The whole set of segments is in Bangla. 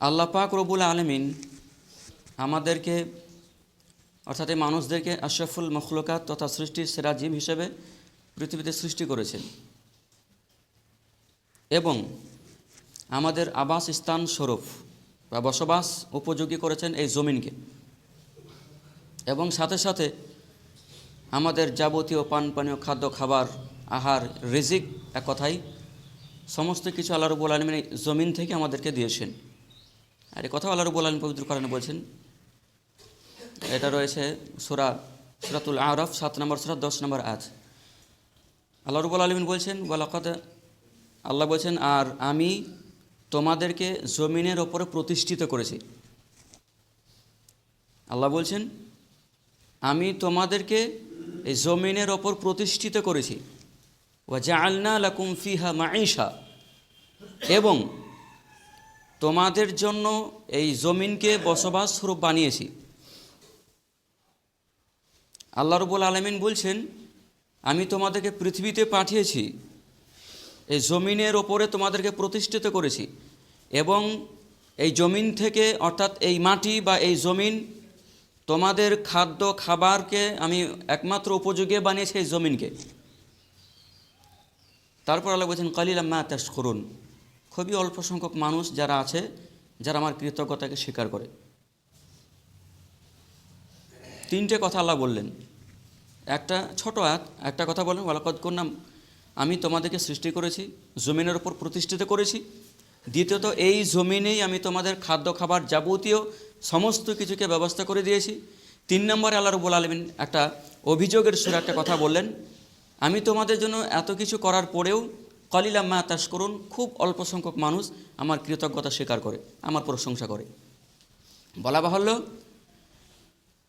আল্লাহ পাক রবুল আলমিন আমাদেরকে, অর্থাৎ এই মানুষদেরকে আশরাফুল মখলুকাত তথা সৃষ্টির সেরা জীব হিসেবে পৃথিবীতে সৃষ্টি করেছেন। এবং আমাদের আবাস স্থান স্বরূপ বা বসবাস উপযোগী করেছেন এই জমিনকে। এবং সাথে সাথে আমাদের যাবতীয় পান পানীয় খাদ্য, খাবার, আহার, রিজিক এক কথাই সমস্ত কিছু আল্লাহ রবুল আলমিন জমিন থেকে আমাদেরকে দিয়েছেন। আর এই কথা আল্লাহ রবুল আলম পবিত্র কারণে বলছেন, এটা রয়েছে সুরা, সুরাতুল আরফ, সাত নম্বর সুরা, দশ নম্বর আজ আল্লাহ রবুল আলমিন বলছেন ওয়ালাকাত আল্লাহ বলছেন, আর আমি তোমাদেরকে জমিনের ওপরে প্রতিষ্ঠিত করেছি। আল্লাহ বলছেন, আমি তোমাদেরকে এই জমিনের ওপর প্রতিষ্ঠিত করেছি। ওয়া জাআলনা লাকুম ফিহা মাঈশা। এবং তোমাদের জন্য এই জমিনকে বসবাস স্বরূপ বানিয়েছি। আল্লাহ রবুল আলমিন বলছেন, আমি তোমাদেরকে পৃথিবীতে পাঠিয়েছি, এই জমিনের ওপরে তোমাদেরকে প্রতিষ্ঠিত করেছি এবং এই জমিন থেকে, অর্থাৎ এই মাটি বা এই জমিন তোমাদের খাদ্য খাবারকে আমি একমাত্র উপযোগী বানিয়েছি এই জমিনকে। তারপর আল্লাহ বলছেন কালিল আম্মা করুন খুবই অল্প সংখ্যক মানুষ যারা আছে, যারা আমার কৃতজ্ঞতাকে স্বীকার করে। তিনটে কথা আল্লাহ বললেন। একটা ছোট আয়াত, একটা কথা বলেন, ওয়ালাকদ করলাম আমি তোমাদেরকে সৃষ্টি করেছি, জমিনের ওপর প্রতিষ্ঠিত করেছি। দ্বিতীয়ত, এই জমিনেই আমি তোমাদের খাদ্য, খাবার যাবতীয় সমস্ত কিছুকে ব্যবস্থা করে দিয়েছি। তিন নম্বরে আল্লাহ রবুল আলমিন একটা অভিযোগের সুরে একটা কথা বললেন, আমি তোমাদের জন্য এত কিছু করার পরেও কলিলা মা তাস করুন, খুব অল্প সংখ্যক মানুষ আমার কৃতজ্ঞতা স্বীকার করে, আমার প্রশংসা করে। বলা বাহুল্য,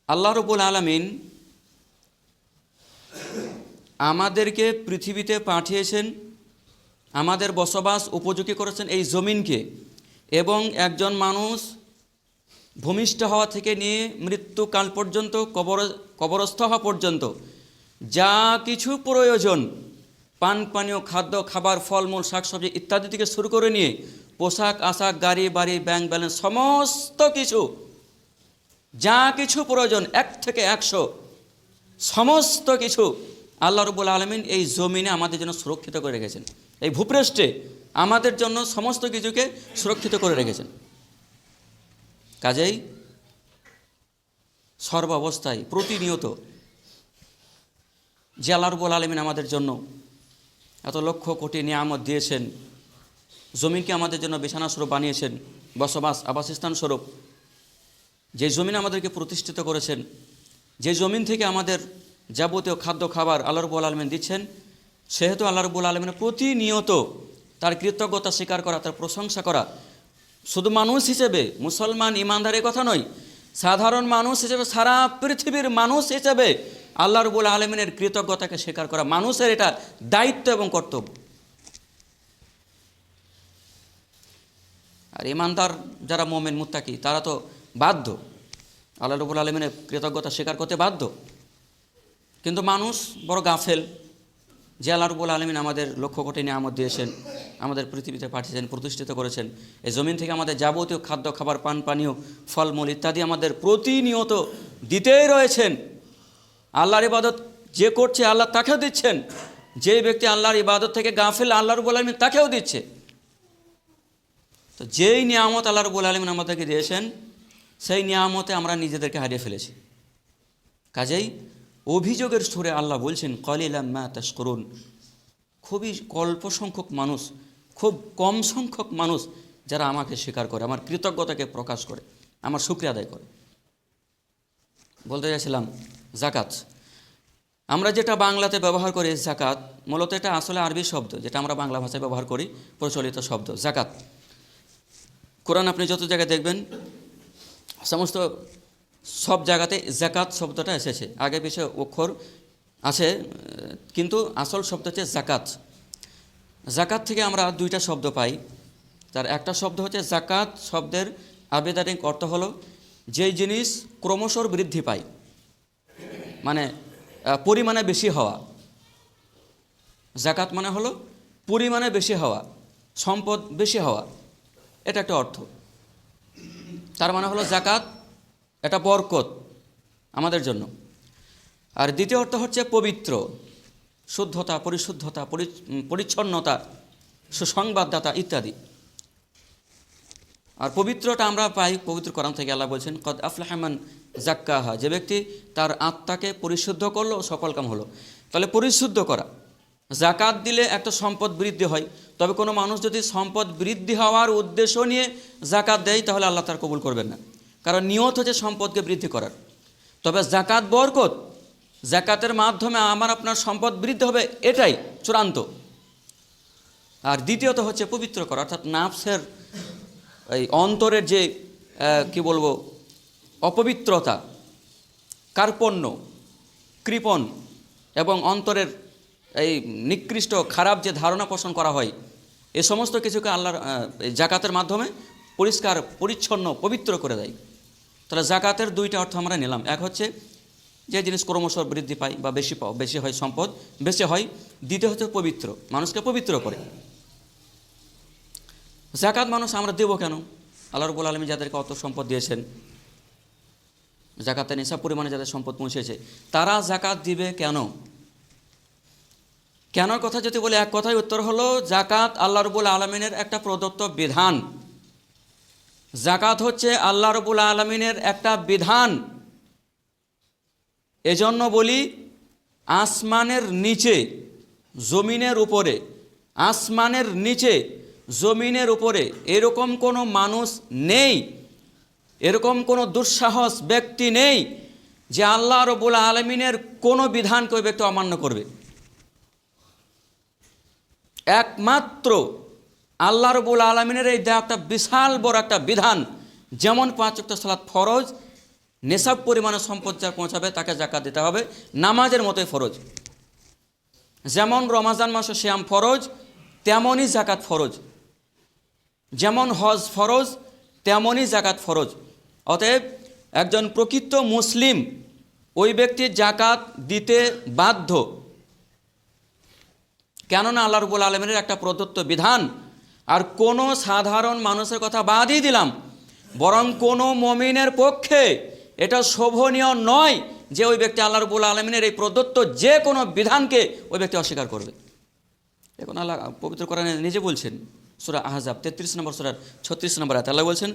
আল্লাহ রবুল আলমিন আমাদেরকে পৃথিবীতে পাঠিয়েছেন, আমাদের বসবাস উপযোগী করেছেন এই জমিনকে এবং একজন মানুষ ভূমিষ্ঠ হওয়া থেকে নিয়ে মৃত্যুকাল পর্যন্ত, কবর, কবরস্থ হওয়া পর্যন্ত যা কিছু প্রয়োজন পান পানীয় খাদ্য, খাবার, ফলমূল, শাকসবজি ইত্যাদি থেকে শুরু করে নিয়ে পোশাক, আশাক, গাড়ি, বাড়ি, ব্যাংক ব্যালেন্স, সমস্ত কিছু, যা কিছু প্রয়োজন, এক থেকে একশো, সমস্ত কিছু আল্লাহ রবুল আলমিন এই জমিনে আমাদের জন্য সুরক্ষিত করে রেখেছেন। এই ভূপৃষ্ঠে আমাদের জন্য সমস্ত কিছুকে সুরক্ষিত করে রেখেছেন। কাজেই সর্বাবস্থায় প্রতিনিয়ত যে আল্লাহ রবুল আলমিন আমাদের জন্য এত লক্ষ কোটি নিয়ামত দিয়েছেন। জমিনকে আমাদের জন্য বিছানা স্বরূপ বানিয়েছেন, বসবাস, আবাসস্থান স্বরূপ। যে জমিন আমাদেরকে প্রতিষ্ঠিত করেছেন, যে জমিন থেকে আমাদের যাবতীয় খাদ্য, খাবার আল্লাহ রবুল আলমিন দিচ্ছেন, সেহেতু আল্লাহ রবুল আলমিনের প্রতিনিয়ত তার কৃতজ্ঞতা স্বীকার করা, তার প্রশংসা করা শুধু মানুষ হিসেবে, মুসলমান ইমানদারের কথা নয়, সাধারণ মানুষ হিসেবে, সারা পৃথিবীর মানুষ হিসেবে আল্লাহ রবুল আলমিনের কৃতজ্ঞতাকে স্বীকার করা মানুষের এটা দায়িত্ব এবং কর্তব্য। আর ইমানদার যারা মোমেন, মুত্তাকি, তারা তো বাধ্য। আল্লাহ রবুল আলমিনের কৃতজ্ঞতা স্বীকার করতে বাধ্য। কিন্তু মানুষ বড় গাফেল যে আল্লাহ রবুল আলমিন আমাদের লক্ষ্য কোটি নিয়ামত দিয়েছেন, আমাদের পৃথিবীতে পাঠিয়েছেন, প্রতিষ্ঠিত করেছেন। এই জমিন থেকে আমাদের যাবতীয় খাদ্য, খাবার, পান, পানীয়, ফলমূল ইত্যাদি আমাদের প্রতিনিয়ত দিতেই রয়েছেন। আল্লাহর ইবাদত যে করছে, আল্লাহ তাকেও দিচ্ছেন। যে ব্যক্তি আল্লাহর ইবাদত থেকে গাফেল, আল্লাহ রবুল আলমিন তাকেও দিচ্ছে। তো যেই নিয়ামত আল্লাহ রবুল আলমিন আমাদেরকে দিয়েছেন, সেই নিয়ামতে আমরা নিজেদেরকে হারিয়ে ফেলেছি। কাজেই অভিযোগের সুরে আল্লাহ বলছেন, কলিলাম মা করুন খুবই অল্প সংখ্যক মানুষ, খুব কম সংখ্যক মানুষ যারা আমাকে স্বীকার করে, আমার কৃতজ্ঞতাকে প্রকাশ করে, আমার শুক্রিয়া আদায় করে। বলতে চাইছিলাম জাকাত। আমরা যেটা বাংলাতে ব্যবহার করি জাকাত, মূলত এটা আসলে আরবি শব্দ, যেটা আমরা বাংলা ভাষায় ব্যবহার করি, প্রচলিত শব্দ, জাকাত। কোরআন আপনি যত জায়গায় দেখবেন, সমস্ত সব জায়গাতে জাকাত শব্দটা এসেছে। আগে পিছিয়ে অক্ষর আছে, কিন্তু আসল শব্দ হচ্ছে জাকাত। জাকাত থেকে আমরা দুইটা শব্দ পাই। তার একটা শব্দ হচ্ছে জাকাত, শব্দের আবেদানিক অর্থ হলো, যেই জিনিস ক্রমশ বৃদ্ধি পায়। মানে পরিমাণে বেশি হওয়া। জাকাত মানে হলো পরিমাণে বেশি হওয়া, সম্পদ বেশি হওয়া। এটা একটা অর্থ। তার মানে হলো জাকাত এটা বরকত আমাদের জন্য। আর দ্বিতীয় অর্থ হচ্ছে পবিত্র, শুদ্ধতা, পরিশুদ্ধতা পরিচ্ছন্নতা, সুসংবাদদাতা ইত্যাদি। আর পবিত্রটা আমরা পাই পবিত্র কোরআন থেকে আল্লাহ বলছেন, কদ আফলাহমান জাক্কাহা যে ব্যক্তি তার আত্মাকে পরিশুদ্ধ করল, সফল কাম হলো। তাহলে পরিশুদ্ধ করা জাকাত দিলে একটা সম্পদ বৃদ্ধি হয়। তবে কোনো মানুষ যদি সম্পদ বৃদ্ধি হওয়ার উদ্দেশ্য নিয়ে জাকাত দেয়, তাহলে আল্লাহ তার কবুল করবেন না। কারণ নিয়ত হচ্ছে সম্পদকে বৃদ্ধি করার। তবে জাকাত বরকত জাকাতের মাধ্যমে আমার আপনার সম্পদ বৃদ্ধি হবে, এটাই চূড়ান্ত। আর দ্বিতীয়ত হচ্ছে পবিত্র করা, অর্থাৎ নাফসের এই অন্তরের যে কি বলব, অপবিত্রতা, কার্পণ্য, কৃপণ এবং অন্তরের এই নিকৃষ্ট, খারাপ যে ধারণা পোষণ করা হয়, এ সমস্ত কিছুকে আল্লাহর জাকাতের মাধ্যমে পরিষ্কার, পরিচ্ছন্ন, পবিত্র করে দেয়। তাহলে জাকাতের দুইটা অর্থ আমরা নিলাম। এক হচ্ছে যে জিনিস ক্রমশ বৃদ্ধি পায় বা বেশি পাও, বেশি হয় সম্পদ, বেশি হয়। দ্বিতীয় হচ্ছে পবিত্র, মানুষকে পবিত্র করে। জাকাত মানুষ আমরা দেবো কেন? আল্লাহ রবুল আলমী যাদেরকে অত সম্পদ দিয়েছেন জাকাতের নিসাব পরিমাণে যাদের সম্পদ পৌঁছেছে, তারা জাকাত দিবে কেন? কেন কথা যদি বলে, এক কথায় উত্তর হলো জাকাত আল্লাহ রবুল আলমিনের একটা প্রদত্ত বিধান। জাকাত হচ্ছে আল্লাহ রবুল আলমিনের একটা বিধান। এজন্য বলি, আসমানের নিচে, জমিনের উপরে, আসমানের নিচে জমিনের উপরে এরকম কোনো মানুষ নেই, এরকম কোনো দুঃসাহস ব্যক্তি নেই যে আল্লাহ রবুল আলমিনের কোনো বিধানকে ওই ব্যক্তি অমান্য করবে। একমাত্র আল্লাহ রবুল আলমিনের এই দেওয়া একটা বিশাল বড় একটা বিধান, যেমন পাঁচ ওয়াক্ত সালাত ফরজ, নেশাব পরিমাণে সম্পদ যা পৌঁছাবে তাকে জাকাত দিতে হবে, নামাজের মতোই ফরজ। যেমন রমাজান মাসে শ্যাম ফরজ, তেমনই জাকাত ফরজ। যেমন হজ ফরজ, তেমনই জাকাত ফরজ। অতএব একজন প্রকৃত মুসলিম ওই ব্যক্তি জাকাত দিতে বাধ্য। কেননা আল্লাহ রবুল একটা প্রদত্ত বিধান, আর কোনো সাধারণ মানুষের কথা বাদই দিলাম, বরং কোনো মমিনের পক্ষে এটা শোভনীয় নয় যে ওই ব্যক্তি আল্লাহ রবুল আলমিনের এই প্রদত্ত যে কোনো বিধানকে ওই ব্যক্তি অস্বীকার করবে। এখন আল্লাহ পবিত্র কোরআনে নিজে বলছেন সুরা আহজাব, তেত্রিশ নম্বর সুরার ছত্রিশ নম্বর আয়াত। আল্লাহ বলছেন,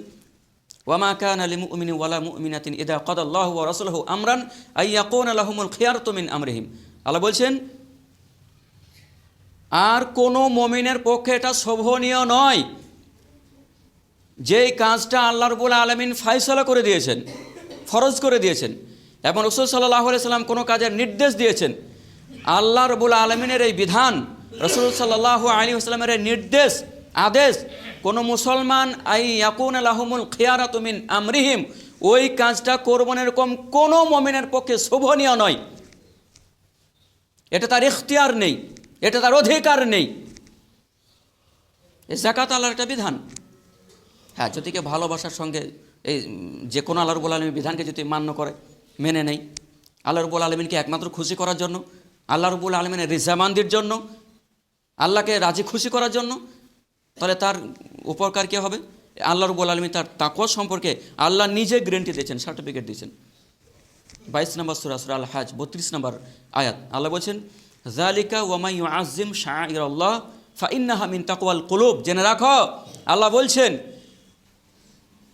ওয়ামা কান আলী মুমিনি ওয়ালা মুমিনাতিন ইদা কদ আল্লাহ ওয়া রাসূলুহু আমরান আইয়াকুন আলাহুমুল খিয়ারতু মিন আমরিহিম। আল্লাহ বলছেন, আর কোনো মমিনের পক্ষে এটা শোভনীয় নয় যেই কাজটা আল্লাহ রবুল আলমিন ফাইসলা করে দিয়েছেন, ফরজ করে দিয়েছেন এবং রসুল সাল্লাহ সাল্লাম কোনো কাজের নির্দেশ দিয়েছেন। আল্লাহ রবুল আলমিনের এই বিধান, রসুল সাল্লাহ আলী আসলামের এই নির্দেশ আদেশ, কোনো মুসলমান, আই ইয়াকুন আলাহমুল খিয়ারা তুমিন আমরিহিম, ওই কাজটা করবেন এরকম কোনো মমিনের পক্ষে শোভনীয় নয়। এটা তার ইখতিয়ার নেই, এটা তার অধিকার নেই। এই জাকাত আল্লাহর একটা বিধান। হ্যাঁ যদি কেউ ভালোবাসার সঙ্গে এই যে কোনো আল্লাহ রবুল আলমী বিধানকে যদি মান্য করে, মেনে নেই, আল্লাহ রবুল আলমিনকে একমাত্র খুশি করার জন্য, আল্লাহ রবুল আলমিনের রিজামান্দির জন্য, আল্লাহকে রাজি খুশি করার জন্য তাহলে তার উপকার কী হবে? আল্লাহ রবুল আলমী তার তাকওয়া সম্পর্কে আল্লাহ নিজে গ্যারেন্টি দিয়েছেন সার্টিফিকেট দিয়েছেন। বাইশ নম্বর সুরা সুরা আল হাজ বত্রিশ নম্বর আয়াত। আল্লাহ বলছেন জালিকা ওয়ামাই আজিম শাহ ফাইন্নাহা মিন তাকওয়াল কুলুব। জেনে রাখো, আল্লাহ বলছেন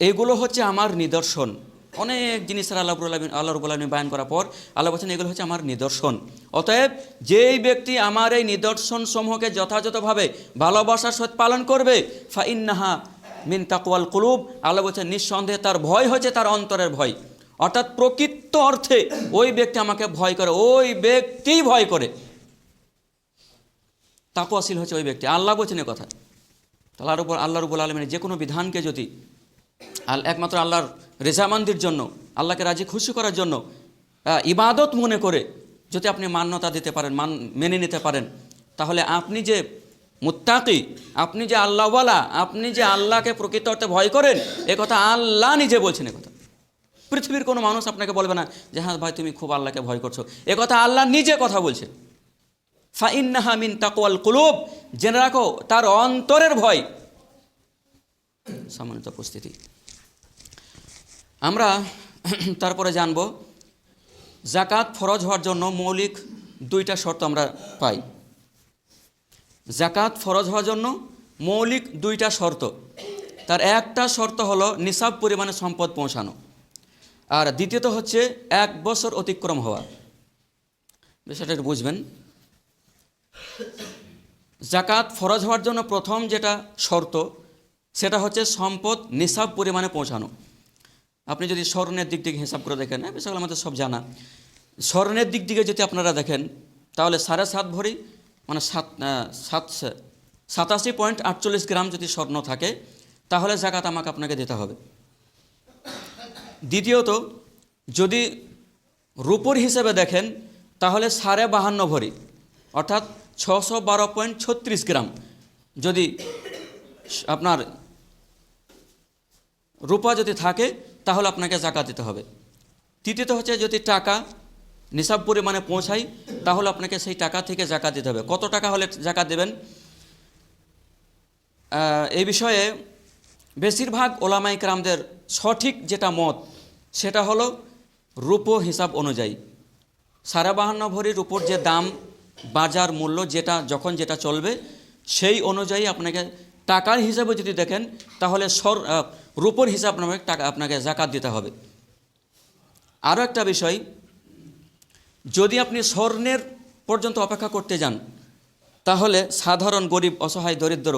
এইগুলো হচ্ছে আমার নিদর্শন। অনেক জিনিসের আল্লাহ আলমিন আল্লাহ রবুল বায়ন করার পর আল্লাহ বলছেন, এগুলো হচ্ছে আমার নিদর্শন। অতএব যেই ব্যক্তি আমার এই নিদর্শন সমূহকে যথাযথভাবে ভালোবাসার সহিত পালন করবে, ফাইন্নাহা মিন তাকওয়াল কুলুব, আল্লাহ বলছেন, নিঃসন্দেহে তার ভয় হচ্ছে তার অন্তরের ভয়। অর্থাৎ প্রকৃত অর্থে ওই ব্যক্তি আমাকে ভয় করে, ওই ব্যক্তিই ভয় করে। তাকুয়াশীল হচ্ছে ওই ব্যক্তি। আল্লাহ বলছেন এ কথা। উপর আল্লাহ রবুল আলমিনের যে কোনো বিধানকে যদি আল একমাত্র আল্লাহর রেজামান্দির জন্য, আল্লাহকে রাজি খুশি করার জন্য ইবাদত মনে করে যদি আপনি মান্যতা দিতে পারেন, মান, মেনে নিতে পারেন, তাহলে আপনি যে মুত্তাকি, আপনি যে আল্লাহওয়ালা, আপনি যে আল্লাহকে প্রকৃত অর্থে ভয় করেন, এ কথা আল্লাহ নিজে বলছেন কথা। পৃথিবীর কোনো মানুষ আপনাকে বলবে না যে হ্যাঁ ভাই, তুমি খুব আল্লাহকে ভয় করছ। এ কথা আল্লাহ নিজে কথা বলছে। ফাইন্নাহা মিন তাকওয়াল কুলুব, জেনে রাখো, তার অন্তরের ভয়। সম্মানিত উপস্থিতি। আমরা তারপরে জানব জাকাত ফরজ হওয়ার জন্য মৌলিক দুইটা শর্ত আমরা পাই। জাকাত ফরজ হওয়ার জন্য মৌলিক দুইটা শর্ত। তার একটা শর্ত হলো নিসাব পরিমাণে সম্পদ পৌঁছানো। আর দ্বিতীয়ত হচ্ছে এক বছর অতিক্রম হওয়া। বিষয়টা একটু বুঝবেন। জাকাত ফরজ হওয়ার জন্য প্রথম যেটা শর্ত, সেটা হচ্ছে সম্পদ নিসাব পরিমাণে পৌঁছানো। আপনি যদি স্বর্ণের দিক থেকে হিসাব করে দেখেন হ্যাঁ বিষয়গুলো আমাদের সব জানা। স্বর্ণের দিক দিকে যদি আপনারা দেখেন, তাহলে সাড়ে সাত ভরি মানে সাত সাত, সাতাশি পয়েন্ট আটচল্লিশ গ্রাম যদি স্বর্ণ থাকে, তাহলে জাকাত আমাকে আপনাকে দিতে হবে। দ্বিতীয়ত, যদি রূপোর হিসেবে দেখেন, তাহলে সাড়ে বাহান্ন ভরি, অর্থাৎ ছশো বারো পয়েন্ট ছত্রিশ গ্রাম, যদি আপনার রূপা যদি থাকে তাহলে আপনাকে জাকাত দিতে হবে। তৃতীয়ত হচ্ছে যদি টাকা নিসাব পরিমাণে পৌঁছাই তাহলে আপনাকে সেই টাকা থেকে জাকাত দিতে হবে। কত টাকা হলে জাকাত দেবেন? এই বিষয়ে বেশিরভাগ ওলামাই ক্রামদের সঠিক যেটা মত, সেটা হলো রূপো হিসাব অনুযায়ী। সাড়ে বাহান্ন ভরির উপর যে দাম বাজার মূল্য যেটা, যখন যেটা চলবে, সেই অনুযায়ী আপনাকে টাকার হিসাবে যদি দেখেন, তাহলে সর রূপোর হিসাব নামে টাকা আপনাকে জাকাত দিতে হবে। আরও একটা বিষয়, যদি আপনি স্বর্ণের পর্যন্ত অপেক্ষা করতে যান, তাহলে সাধারণ গরিব, অসহায়, দরিদ্র,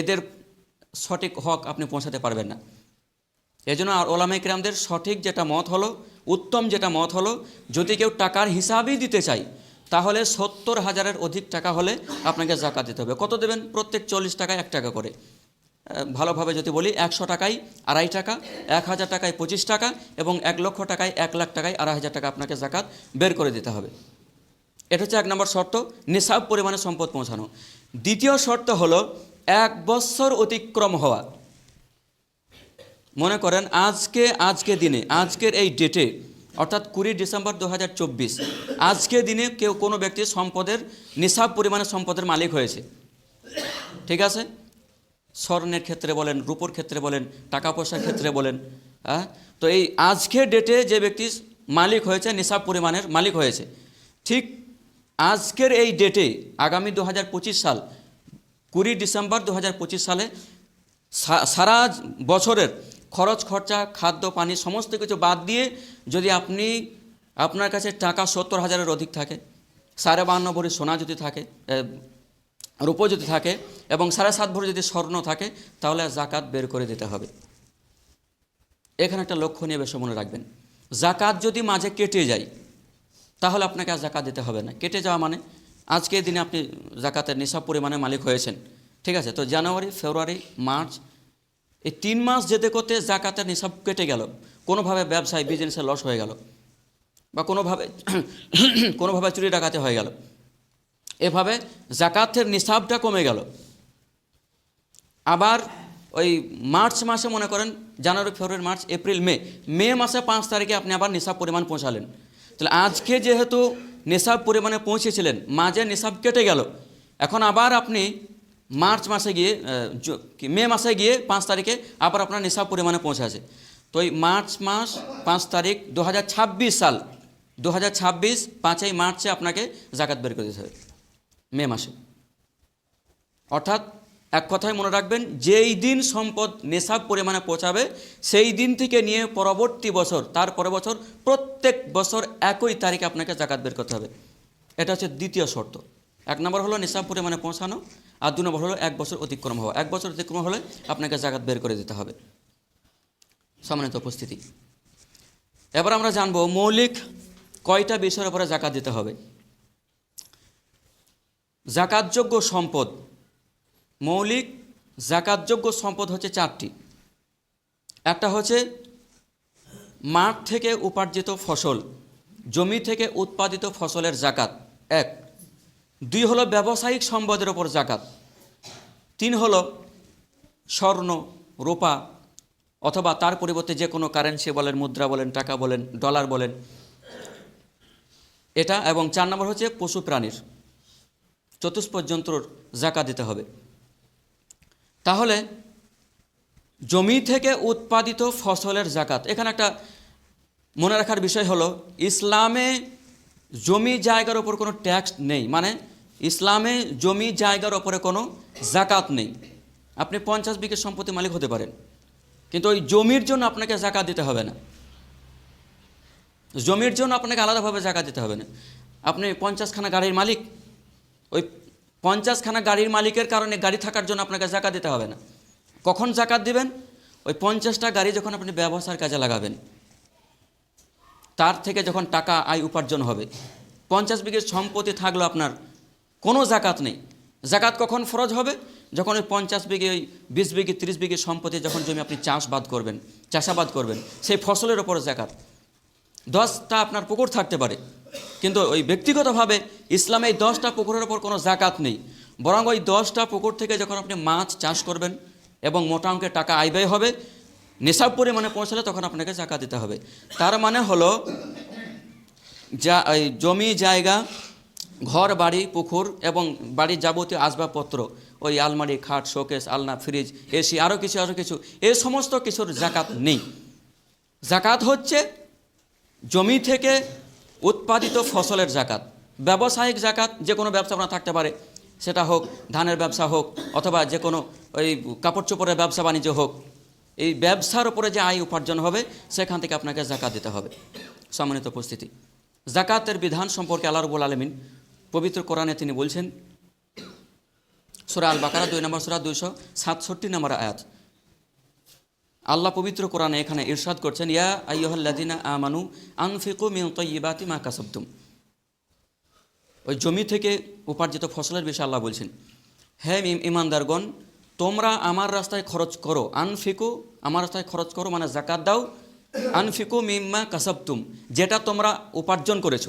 এদের সঠিক হক আপনি পৌঁছাতে পারবেন না। এজন্য আর ওলামা ইকরামদের সঠিক যেটা মত হলো, উত্তম যেটা মত হলো, যদি কেউ টাকার হিসাবই দিতে চায় তাহলে সত্তর হাজারের অধিক টাকা হলে আপনাকে জাকাত দিতে হবে। কত দেবেন? প্রত্যেক চল্লিশ টাকায় এক টাকা করে। ভালোভাবে যদি বলি, একশো টাকায় আড়াই টাকা, এক হাজার টাকায় পঁচিশ টাকা এবং এক লক্ষ টাকায় এক লাখ টাকায় আড়াই হাজার টাকা আপনাকে জাকাত বের করে দিতে হবে। এটা হচ্ছে এক নম্বর শর্ত, নিসাব পরিমাণে সম্পদ পৌঁছানো। দ্বিতীয় শর্ত হলো, এক বৎসর অতিক্রম হওয়া। মনে করেন, আজকে আজকে দিনে, আজকের এই ডেটে অর্থাৎ কুড়ি ডিসেম্বর দু আজকে দিনে কেউ কোনো ব্যক্তি সম্পদের নিসাব পরিমাণে সম্পদের মালিক হয়েছে। ঠিক আছে? স্বর্ণের ক্ষেত্রে বলেন, রূপোর ক্ষেত্রে বলেন টাকা পয়সার ক্ষেত্রে বলেন হ্যাঁ তো এই আজকের ডেটে যে ব্যক্তি মালিক হয়েছে, নিসাব পরিমাণের মালিক হয়েছে, ঠিক আজকের এই ডেটে আগামী দু হাজার পঁচিশ সাল, কুড়ি ডিসেম্বর দু হাজার পঁচিশ সালে সারা বছরের খরচ, খরচা, খাদ্য, পানি সমস্ত কিছু বাদ দিয়ে যদি আপনি আপনার কাছে টাকা সত্তর হাজারের অধিক থাকে, সাড়ে বান্ন ভরি সোনা যদি থাকে রূপো যদি থাকে এবং সাড়ে সাত ভরি যদি স্বর্ণ থাকে, তাহলে জাকাত বের করে দিতে হবে। এখানে একটা লক্ষণীয় বিষয় মনে রাখবেন। জাকাত যদি মাঝে কেটে যায়, তাহলে আপনাকে আর জাকাত দিতে হবে না। কেটে যাওয়া মানে আজকের দিনে আপনি জাকাতের নিসাব পরিমাণে মালিক হয়েছেন। ঠিক আছে? তো জানুয়ারি, ফেব্রুয়ারি, মার্চ এই তিন মাস যেতে করতে জাকাতের নিসাব কেটে গেল। কোনোভাবে ব্যবসায় বিজনেসে লস হয়ে গেল। বা কোনোভাবে কোনোভাবে চুরি ডাকাতে হয়ে গেল। এভাবে জাকাতের নিসাবটা কমে গেল। আবার ওই মার্চ মাসে মনে করেন, জানুয়ারি, ফেব্রুয়ারি, মার্চ, এপ্রিল, মে মে মাসে পাঁচ তারিখে আপনি আবার নিসাব পরিমাণ পৌঁছালেন। তাহলে আজকে যেহেতু নিসাব পরিমাণে পৌঁছেছিলেন, মাঝে নিসাব কেটে গেল। এখন আবার আপনি মার্চ মাসে গিয়ে মে মাসে গিয়ে পাঁচ তারিখে আবার আপনার নিসাব পরিমাণে পৌঁছে আছে। তো এই মার্চ মাস পাঁচ তারিখ দু হাজার ছাব্বিশ সাল দু হাজার ছাব্বিশ পাঁচই মার্চে আপনাকে জাকাত বের করে দিতে হবে, মে মাসে। অর্থাৎ এক কথায় মনে রাখবেন, যেই দিন সম্পদ নেশাব পরিমাণে পৌঁছাবে, সেই দিন থেকে নিয়ে পরবর্তী বছর, তার পরের বছর প্রত্যেক বছর একই তারিখে আপনাকে জাকাত বের করতে হবে। এটা হচ্ছে দ্বিতীয় শর্ত। এক নম্বর হলো নেশাব পরিমাণে পৌঁছানো, আর দু নম্বর হলো এক বছর অতিক্রম হওয়া। এক বছর অতিক্রম হলে আপনাকে জাকাত বের করে দিতে হবে। সম্মানিত উপস্থিতি। এবার আমরা জানব মৌলিক কয়টা বিষয়ের উপরে জাকাত দিতে হবে। জাকাতযোগ্য সম্পদ, মৌলিক জাকাতযোগ্য সম্পদ হচ্ছে চারটি। একটা হচ্ছে মাঠ থেকে উপার্জিত ফসল, জমি থেকে উৎপাদিত ফসলের জাকাত, এক। দুই হলো ব্যবসায়িক সম্পদের ওপর জাকাত। তিন হলো স্বর্ণ, রূপা, অথবা তার পরিবর্তে যে কোনো কারেন্সি বলেন, মুদ্রা বলেন, টাকা বলেন ডলার বলেন। এটা এবং চার নম্বর হচ্ছে পশু প্রাণীর। চতুষ্পদ যন্ত্রর জাকা দিতে হবে। তাহলে জমি থেকে উৎপাদিত ফসলের জাকাত। এখানে একটা মনে রাখার বিষয় হলো, ইসলামে জমি জায়গার ওপর কোনো ট্যাক্স নেই। মানে ইসলামে জমি জায়গার ওপরে কোনো জাকাত নেই। আপনি পঞ্চাশ বিঘে সম্পত্তি মালিক হতে পারেন। কিন্তু ওই জমির জন্য আপনাকে জাকাত দিতে হবে না। জমির জন্য আপনাকে আলাদাভাবে জাকাত দিতে হবে না। আপনি পঞ্চাশখানা গাড়ির মালিক, ওই পঞ্চাশখানা গাড়ির মালিকের কারণে গাড়ি থাকার জন্য আপনাকে জাকাত দিতে হবে না। কখন জাকাত দিবেন? ওই পঞ্চাশটা গাড়ি যখন আপনি ব্যবসার কাজে লাগাবেন, তার থেকে যখন টাকা আয় উপার্জন হবে, পঞ্চাশ বিঘে সম্পত্তি থাকল আপনার কোনো জাকাত নেই। জাকাত কখন ফরজ হবে? যখন ওই পঞ্চাশ বিঘে, ওই বিশ বিঘে, তিরিশ বিঘে সম্পত্তি যখন জমি আপনি চাষবাদ করবেন, চাষাবাদ করবেন, সেই ফসলের ওপর জাকাত। দশটা আপনার পুকুর থাকতে পারে। কিন্তু ওই ব্যক্তিগতভাবে ইসলামে এই দশটা পুকুরের ওপর কোনো জাকাত নেই। বরং ওই দশটা পুকুর থেকে যখন আপনি মাছ চাষ করবেন এবং মোটা অঙ্কের টাকা আয় ব্যয় হবে নেশাব পরিমাণে পৌঁছালে তখন আপনাকে জাকাত দিতে হবে। তার মানে হলো, যা জমি জায়গা ঘর, বাড়ি, পুকুর এবং বাড়ির যাবতীয় আসবাবপত্র, ওই আলমারি, খাট, শোকেস, আলনা, ফ্রিজ, এসি আরও কিছু আরও কিছু, এ সমস্ত কিছুর জাকাত নেই। জাকাত হচ্ছে জমি থেকে উৎপাদিত ফসলের জাকাত, ব্যবসায়িক জাকাত, যে কোনো ব্যবসা আপনার থাকতে পারে, সেটা হোক, ধানের ব্যবসা হোক, অথবা যে কোনো ওই কাপড় চোপড়ের ব্যবসা বাণিজ্য হোক, এই ব্যবসার উপরে যে আয় উপার্জন হবে, সেখান থেকে আপনাকে জাকাত দিতে হবে। সম্মানিত উপস্থিতি, জাকাতের বিধান সম্পর্কে আল্লাহ রবুল আলমিন পবিত্র কোরআনে তিনি বলছেন, সুরা আল বাকারা দুই নম্বর সুরা, দুইশো সাতষট্টি নম্বর আয়াত। আল্লাহ পবিত্র কোরআনে এখানে ইরশাদ করছেন, ইয়া আইয়ুহাল্লাযিনা আমানু আনফিকু মিন তাইয়্যিবাতি মা কাসাবতুম। ওই জমি থেকে উপার্জিত ফসলের বিষয়ে আল্লাহ বলছেন, হে ইম- ইমানদারগণ, তোমরা আমার রাস্তায় খরচ করো, আনফিকু আমার রাস্তায় খরচ করো মানে জাকাত দাও, আনফিকু মিম্মা কাসাবতুম, যেটা তোমরা উপার্জন করেছ।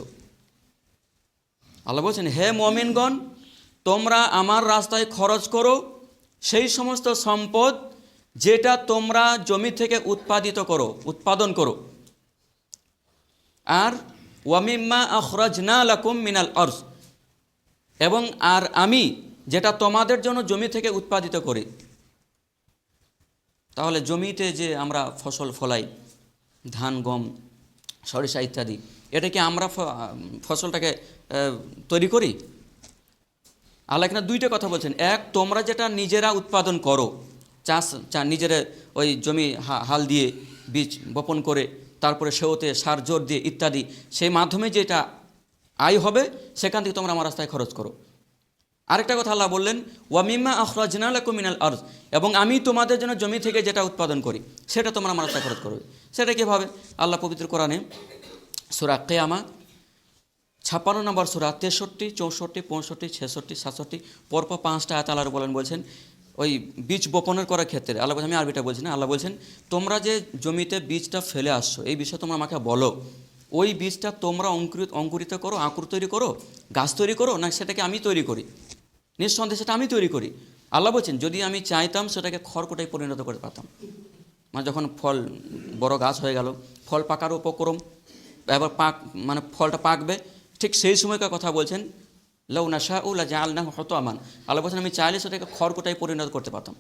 আল্লাহ বলছেন, হে মমিনগণ, তোমরা আমার রাস্তায় খরচ করো। সেই সমস্ত সম্পদ যেটা তোমরা জমি থেকে উৎপাদিত করো, উৎপাদন করো। আর ওয়ামিম্মা আখরাজনা লাকুম মিনাল অর্স এবং আর আমি যেটা তোমাদের জন্য জমি থেকে উৎপাদিত করি। তাহলে জমিতে যে আমরা ফসল ফলাই, ধান, গম, সরিষা ইত্যাদি এটা কি আমরা ফসলটাকে তৈরি করি? আল্লাহ এখানে দুইটা কথা বলছেন। এক, তোমরা যেটা নিজেরা উৎপাদন করো, চাষ, চা, নিজেরা ওই জমি হাল দিয়ে বীজ বপন করে, তারপরে সেওতে সার, জোর দিয়ে ইত্যাদি, সেই মাধ্যমে যেটা আয় হবে, সেখান থেকে তোমরা আমার রাস্তায় খরচ করো। আরেকটা কথা আল্লাহ বললেন ওয়ামিমা আখরাজনালাকুম মিনাল আরজ এবং আমি তোমাদের জন্য জমি থেকে যেটা উৎপাদন করি, সেটা তোমরা আমার রাস্তায় খরচ করবে। সেটা কীভাবে? আল্লাহ পবিত্র কোরআনে সুরা কেয়ামা, ছাপ্পান্ন নম্বর সুরা, তেষট্টি, চৌষট্টি, পঁয়ষট্টি, ছেষট্টি, সাতষট্টি, পরপর পাঁচটা আয়াত আল্লাহ বলেন বলছেন, ওই বীজ বপনের করার ক্ষেত্রে। আল্লাহ বলছেন, আমি আরবিটা বলছি না, আল্লাহ বলছেন, তোমরা যে জমিতে বীজটা ফেলে আসছো, এই বিষয়ে তোমরা আমাকে বলো। ওই বীজটা তোমরা অঙ্কুরিত অঙ্কুরিত করো, আঁকুর তৈরি করো, গাছ তৈরি করো, না সেটাকে আমি তৈরি করি? নিঃসন্দেহে সেটা আমি তৈরি করি। আল্লাহ বলছেন, যদি আমি চাইতাম, সেটাকে খড়কুটায় পরিণত করে পারতাম। মানে যখন ফল বড় গাছ হয়ে গেল, ফল পাকার উপক্রম এবার পাক মানে ফলটা পাকবে। ঠিক সেই সময়কার কথা বলছেন লৌ নাশা উল্লা জাল না হত আমান আল্লাহ বলছেন, আমি চাইলে সেটাকে খড়কুটায় পরিণত করতে পারতাম।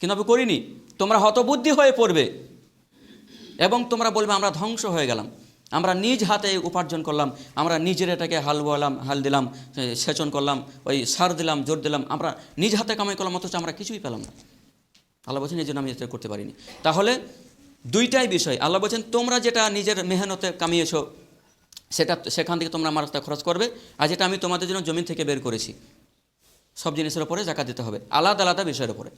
কিন্তু আমি করিনি। তোমরা হতবুদ্ধি হয়ে পড়বে এবং তোমরা বলবে, আমরা ধ্বংস হয়ে গেলাম। আমরা নিজ হাতে উপার্জন করলাম। আমরা নিজের এটাকে হাল বোয়ালাম, হাল দিলাম সেচন করলাম, ওই সার দিলাম, জোর দিলাম। আমরা নিজ হাতে কামাই করলাম, অথচ আমরা কিছুই পেলাম না। আল্লাহ বলছেন, এই জন্য আমি এটা করতে পারিনি। তাহলে দুইটাই বিষয়। আল্লাহ বলছেন, তোমরা যেটা নিজের মেহনতে কামিয়েছো, সেটা সেখান থেকে তোমরা আমার খরচ করবে, আর যেটা আমি তোমাদের জন্য জমি থেকে বের করেছি, সব জিনিসের ওপরে জাকাত দিতে হবে। আলাদা আলাদা বিষয়ের ওপরে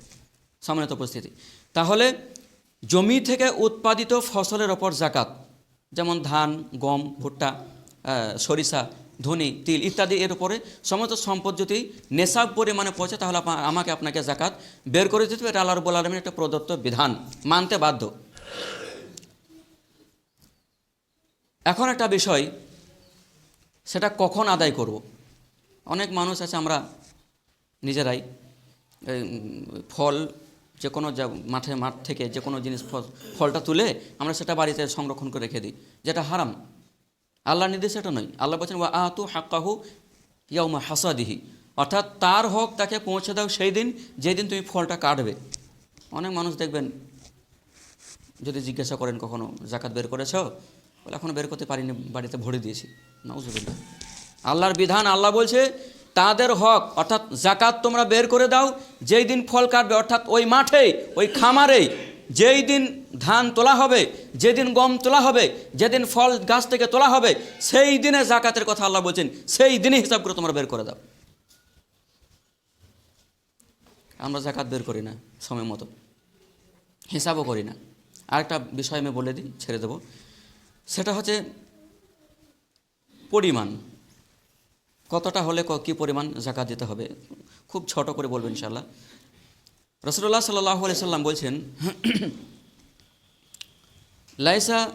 সম্মানিত উপস্থিতি। তাহলে, জমি থেকে উৎপাদিত ফসলের ওপর জাকাত, যেমন ধান, গম, ভুট্টা সরিষা, ধনি, তিল ইত্যাদি এর উপরে সমস্ত সম্পদ যদি নেশাব পরিমাণে পৌঁছে, তাহলে আমাকে আপনাকে জাকাত বের করে দিতে হবে। এটা আল্লাহ রব্বুল আলমের একটা প্রদত্ত বিধান, মানতে বাধ্য। এখন একটা বিষয়, সেটা কখন আদায় করব? অনেক মানুষ আছে আমরা, নিজেরাই ফল যে কোনো মাঠে, মাঠ থেকে যে কোনো জিনিস ফলটা তুলে আমরা সেটা বাড়িতে সংরক্ষণ করে রেখে দিই, যেটা হারাম। আল্লাহ নির্দেশ এটা নয়। আল্লাহ বলছেন, ওয়া আতু হাক্কাহু ইয়াউমা হাসাদিহি। অর্থাৎ তার হক তাকে পৌঁছে দাও সেই দিন, যেদিন তুমি ফলটা কাটবে। অনেক মানুষ দেখবেন যদি জিজ্ঞাসা করেন কখনো, জাকাত বের করেছ? বলে এখনও বের করতে পারিনি, বাড়িতে ভরে দিয়েছি। নাউজুবিল্লাহ। আল্লাহর বিধান, আল্লাহ বলছে, তাদের হক, অর্থাৎ জাকাত তোমরা বের করে দাও, যেই দিন ফল কাটবে, অর্থাৎ ওই মাঠেই ওই খামারেই যেই দিন ধান তোলা হবে, যেদিন গম তোলা হবে, যেদিন ফল গাছ থেকে তোলা হবে, সেই দিনে জাকাতের কথা আল্লাহ বলছেন, সেই দিনে হিসাব করে তোমরা বের করে দাও। আমরা জাকাত বের করি না, সময় মতো। হিসাবও করি না। আরেকটা বিষয় আমি বলে দিই, ছেড়ে দেবো। সেটা হচ্ছে পরিমাণ। কতটা হলে ক- পরিমাণ জাকাত দিতে হবে? খুব ছোট করে বলবেন ইনশাল্লাহ রসুল্লাহ সাল্লাহ সাল্লাম বলছেন, লাইসা,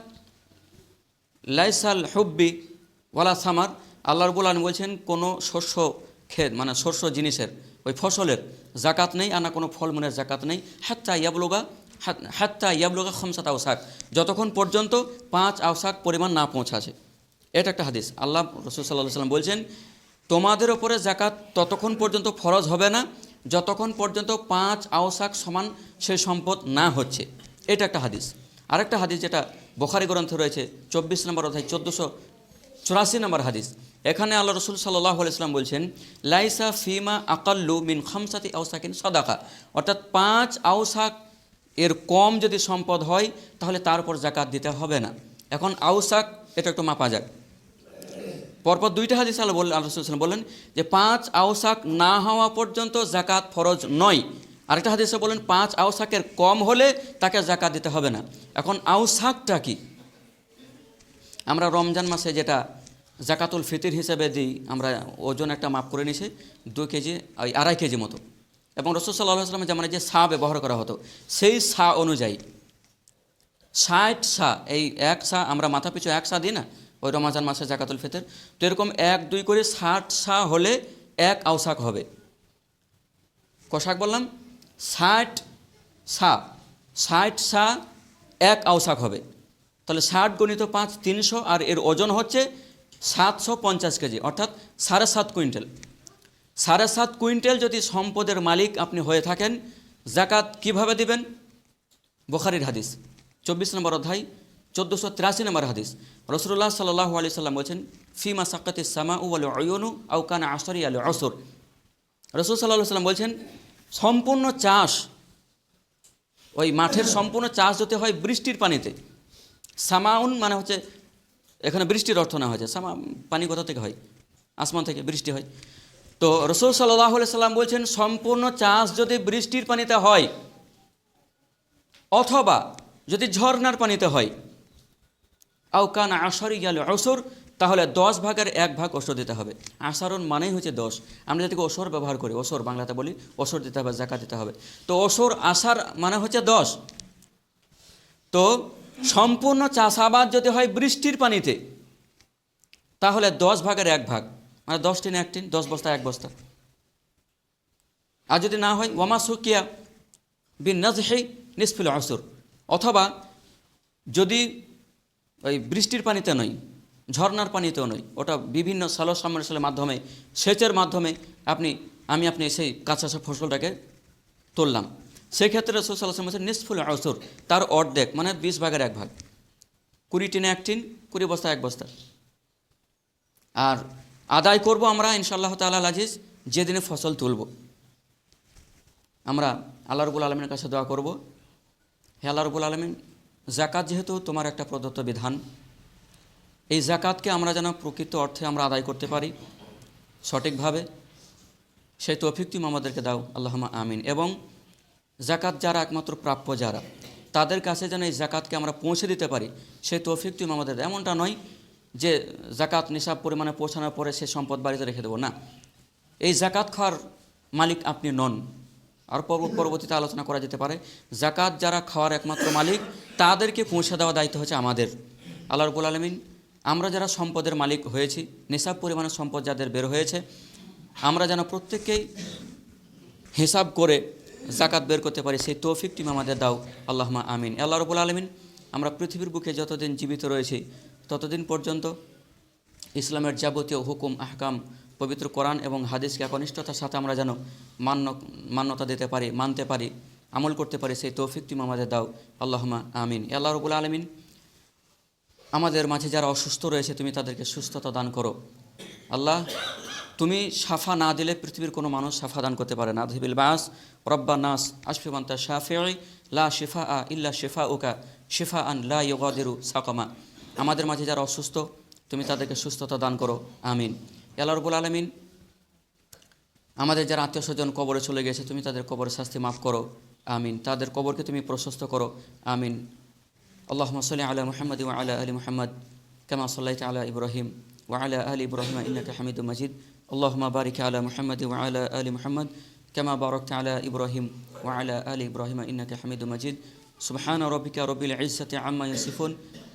লাইসাল হুব্বি ওয়ালা সামার। আল্লাহ রবুল আলম বলছেন, কোনো শস্য ক্ষেত মানে শস্য জিনিসের, ওই ফসলের জাকাত নেই, আর না কোনো ফলমূলের জাকাত নেই। হাত্তা ইয়াবলুগা হাত্তা ইয়াবলুগা খমসাত আওসাক, যতক্ষণ পর্যন্ত পাঁচ আওসাক পরিমাণ না পৌঁছাছে। এটা একটা হাদিস। আল্লাহ রসুল সাল্লাহ সাল্লাম বলছেন, তোমাদের ওপরে জাকাত ততক্ষণ পর্যন্ত ফরজ হবে না, যতক্ষণ পর্যন্ত পাঁচ আওসাক সমান সেই সম্পদ না হচ্ছে। এটা একটা হাদিস। আরেকটা হাদিস যেটা বোখারি গ্রন্থ রয়েছে, চব্বিশ নম্বর অধ্যায়, চোদ্দোশো চুরাশি নম্বর হাদিস। এখানে আল্লাহ রসুল সাল্লাহ ইসলাম বলছেন, লাইসা ফিমা আকাল্লু মিন খামসাতি আউসাকিন সদাকা। অর্থাৎ পাঁচ আউসাক এর কম যদি সম্পদ হয়, তাহলে তার উপর জাকাত দিতে হবে না। এখন আউসাক, এটা একটু মাপা যাক। পরপর দুইটা হাদিস আল্লাহ বললেন আল্লাহ বললেন যে, পাঁচ আউসাক না হওয়া পর্যন্ত জাকাত ফরজ নয়। আরেকটা হাদিসে বলেন, পাঁচ আউসাকের কম হলে তাকে জাকাত দিতে হবে না। এখন আউসাকটা কি? আমরা রমজান মাসে যেটা জাকাতুল ফিতির হিসেবে দিই, আমরা ওজন একটা মাপ করে নিছি দু কেজি আড়াই কেজি মতো। এবং রসুল সাল্লাহ আসলামের যেমন যে সা ব্যবহার করা হতো, সেই সা অনুযায়ী ষাট সা, এই এক সা, আমরা মাথা পিছু এক সা দিই না? ওই রমাজান মাসে জাকাতুল ফিতর। তো এরকম এক, দুই করে ষাট সা হলে এক আউশাক হবে। কষাক বললাম, ষাট সা ষাট সা এক আউশাক হবে। তাহলে ষাট গণিত পাঁচ তিনশো, আর এর ওজন হচ্ছে সাতশো পঞ্চাশ কেজি, অর্থাৎ সাড়ে সাত কুইন্টাল। সাড়ে সাত কুইন্টাল যদি সম্পদের মালিক আপনি হয়ে থাকেন, জাকাত কীভাবে দিবেন? বোখারির হাদিস, চব্বিশ নম্বর অধ্যায়, চোদ্দোশো তিরাশি নম্বর হাদিস। রসুল্লাহ সাল্লাহ আলি সাল্লাম বলছেন, ফিমা সাক্কাতি সামা উ আল অয়নু আউকান আসরি আল অসর রসুল সাল্লাহ সাল্লাম বলছেন, সম্পূর্ণ চাষ, ওই মাঠের সম্পূর্ণ চাষ যদি হয় বৃষ্টির পানিতে, সামাউন মানে হচ্ছে, এখানে বৃষ্টির অর্থ না হয়েছে, সামা, পানি কোথা থেকে হয়? আসমান থেকে বৃষ্টি হয়। তো রসুল সাল্লাহ সাল্লাম বলছেন, সম্পূর্ণ চাষ যদি বৃষ্টির পানিতে হয়, অথবা যদি ঝর্নার পানিতে হয় আউকান আশারি গেল অসর তাহলে দশ ভাগের এক ভাগ ওসর দিতে হবে। আসারণ মানেই হচ্ছে দশ। আমরা যেটাকে ওসর ব্যবহার করি, ওসর বাংলাতে বলি, ওসর দিতে হবে জাকা দিতে হবে। তো ওসর আসার মানে হচ্ছে দশ। তো সম্পূর্ণ চাষাবাদ যদি হয় বৃষ্টির পানিতে, তাহলে দশ ভাগের এক ভাগ। মানে দশ টিন, এক টিন, দশ বস্তা, এক বস্তা। আর যদি না হয় ওয়ামা সুকিয়া বিন নাজহেই নিসফিল আসর অথবা যদি ওই বৃষ্টির পানিতে নয় ঝর্নার পানিতেও নয়, ওটা বিভিন্ন সালো সামনের মাধ্যমে, সেচের মাধ্যমে আপনি, আমি আপনি সেই কাঁচা ফসলটাকে তুললাম। সেই ক্ষেত্রে রসুল সাল্লাহ বলছেন, নিসফুল আসর তার অর্ধেক মানে বিশ ভাগের এক ভাগ। কুড়ি টিনে এক টিন, কুড়ি বস্তা, এক বস্তা। আর আদায় করব আমরা, ইনশাআল্লাহ তাআলা আজিজ, যেদিনে ফসল তুলব। আমরা আল্লাহ রবুল আলমের কাছে দোয়া করব। হে আল্লাহ রবুল আলমিন জাকাত যেহেতু তোমার একটা প্রদত্ত বিধান, এই জাকাতকে আমরা যেন প্রকৃত অর্থে আমরা আদায় করতে পারি, সঠিকভাবে, সেই তৌফিক তুমি আমাদেরকে দাও আল্লাহমা আমিন। এবং জাকাত যারা একমাত্র প্রাপ্য যারা, তাদের কাছে যেন এই জাকাতকে আমরা পৌঁছে দিতে পারি, সেই তৌফিক তুমি আমাদের এমনটা নয় যে জাকাত নিসাব পরিমাণে পৌঁছানোর পরে সে সম্পদ বাড়িতে রেখে দেবো। না। এই জাকাত খাওয়ার মালিক আপনি নন। আর পরব- পরবর্তীতে আলোচনা করা যেতে পারে জাকাত যারা খাওয়ার একমাত্র মালিক, তাদেরকে পৌঁছে দেওয়া দায়িত্ব হচ্ছে আমাদের। আল্লাহ রবুল আলমিন, আমরা যারা সম্পদের মালিক হয়েছি, নিসাব পরিমাণে সম্পদ যাদের বের হয়েছে, আমরা যেন প্রত্যেককেই হিসাব করে জাকাত বের করতে পারি, সেই তৌফিক তুমি আমাদের দাও। আল্লাহমা আমিন। আল্লাহ রবুল আলমিন, আমরা পৃথিবীর বুকে যতদিন জীবিত রয়েছি ততদিন পর্যন্ত ইসলামের যাবতীয় হুকুম, আহকাম, পবিত্র কোরআন এবং হাদিসকে একনিষ্ঠতার সাথে আমরা যেন মান্য, মান্যতা দিতে পারি, মানতে পারি, আমল করতে পারি, সেই তৌফিক তুমি আমাদের দাও। আল্লাহমা আমিন। আল্লাহ রবুল আলমিন, আমাদের মাঝে যারা অসুস্থ রয়েছে, তুমি তাদেরকে সুস্থতা দান করো। আল্লাহ, তুমি সাফা না দিলে পৃথিবীর কোনো মানুষ সাফা দান করতে পারে না। ধীবিল বাস রব্বা নাস আশফিমান্তা শাফি লা শেফা আ ইল্লা শেফা ওকা শেফা আন লা ইয়গাদেরু সাকমা। আমাদের মাঝে যারা অসুস্থ তুমি তাদেরকে সুস্থতা দান করো আমিন আল্লাহ রবুল আলমিন আমাদের যারা আত্মীয় স্বজন কবরে চলে গেছে তুমি তাদের কবরের শাস্তি মাফ করো আমিন তাদের কবরকে তুমি প্রশস্ত করো আমিন اللهم صل على محمد وعلى ال محمد كما صليت على ابراهيم وعلى ال ابراهيم انك حميد مجيد اللهم بارك على محمد وعلى ال محمد كما باركت على ابراهيم وعلى ال ابراهيم انك حميد مجيد سبحان ربك رب العزه عما يصفون